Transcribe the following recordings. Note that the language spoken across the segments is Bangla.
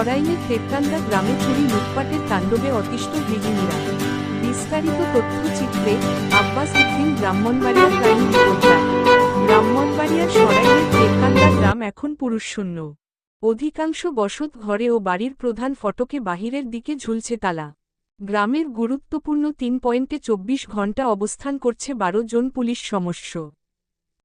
সরাইলের তেরকান্দা গ্রামে চুরি লুটপাটের তাণ্ডবে অতিষ্ঠ গৃহিণীরা। বিস্তারিত তথ্যচিত্রে আব্বাস উদ্দিন ব্রাহ্মণবাড়িয়া ক্রাইম রিপোর্টার। ব্রাহ্মণবাড়িয়ার তেরকান্দা গ্রাম এখন পুরুষশূন্য। অধিকাংশ বসত ঘরে ও বাড়ির প্রধান ফটকে বাহিরের দিকে ঝুলছে তালা। গ্রামের গুরুত্বপূর্ণ তিন পয়েন্টে চব্বিশ ঘণ্টা অবস্থান করছে বারো জন পুলিশ সমস্য।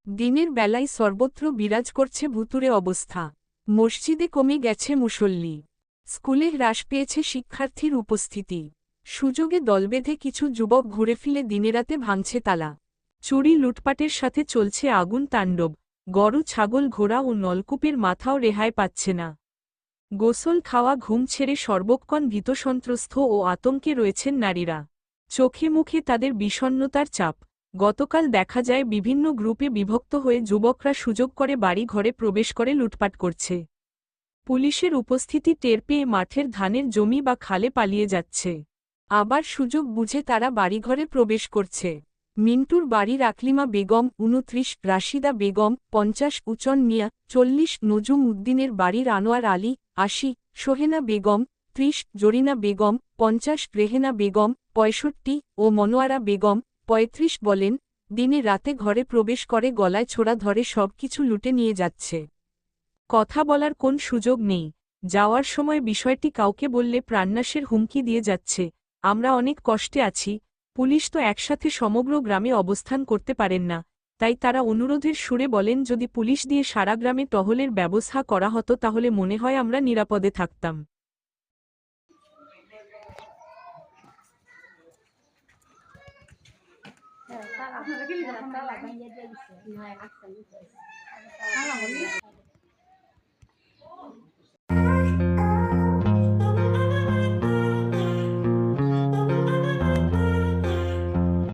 দিনের বেলায় সর্বত্র বিরাজ করছে ভুতুরে অবস্থা। মসজিদে কমে গেছে মুসল্লি। স্কুলে হ্রাস পেয়েছে শিক্ষার্থীর উপস্থিতি। সুযোগে দলবেঁধে কিছু যুবক ঘুরে ফিরে দিনেরাতে ভাঙছে তালা। চুরি লুটপাটের সাথে চলছে আগুন তাণ্ডব। গরু, ছাগল, ঘোড়া ও নলকূপের মাথাও রেহাই পাচ্ছে না। গোসল খাওয়া, ঘুম ছেড়ে সর্বক্ষণ ভীতসন্ত্রস্ত ও আতঙ্কে রয়েছেন নারীরা। চোখে মুখে তাদের বিষণ্নতার চাপ। গতকাল দেখা যায় বিভিন্ন গ্রুপে বিভক্ত হয়ে যুবকরা সুযোগ করে বাড়ি ঘরে প্রবেশ করে লুটপাট করছে। পুলিশের উপস্থিতি টের পেয়ে মাঠের ধানের জমি বা খালে পালিয়ে যাচ্ছে। আবার সুযোগ বুঝে তারা বাড়িঘরে প্রবেশ করছে। মিন্টুর বাড়ির আকলিমা বেগম, উনত্রিশ, রাশিদা বেগম, পঞ্চাশ, উচন মিয়া, চল্লিশ, নজুম উদ্দিনের বাড়ির আনোয়ার আলী, আশি, সোহেনা বেগম, ত্রিশ, জরিনা বেগম, পঞ্চাশ, রেহেনা বেগম, পঁয়ষট্টি ও মনোয়ারা বেগম পঁয়ত্রিশ বলেন, দিনে রাতে ঘরে প্রবেশ করে গলায় ছোড়া ধরে সবকিছু লুটে নিয়ে যাচ্ছে। কথা বলার কোন সুযোগ নেই। যাওয়ার সময় বিষয়টি কাউকে বললে প্রাণনাশের হুমকি দিয়ে যাচ্ছে। আমরা অনেক কষ্টে আছি, পুলিশ তো একসাথে সমগ্র গ্রামে অবস্থান করতে পারেন না, তাই তারা অনুরোধের সুরে বলেন, যদি পুলিশ দিয়ে সারা গ্রামে টহলের ব্যবস্থা করা হতো তাহলে মনে হয় আমরা নিরাপদে থাকতাম। আপনারা কি লিখেন? তালা ভাঙিয়ে দিয়ে দিছে।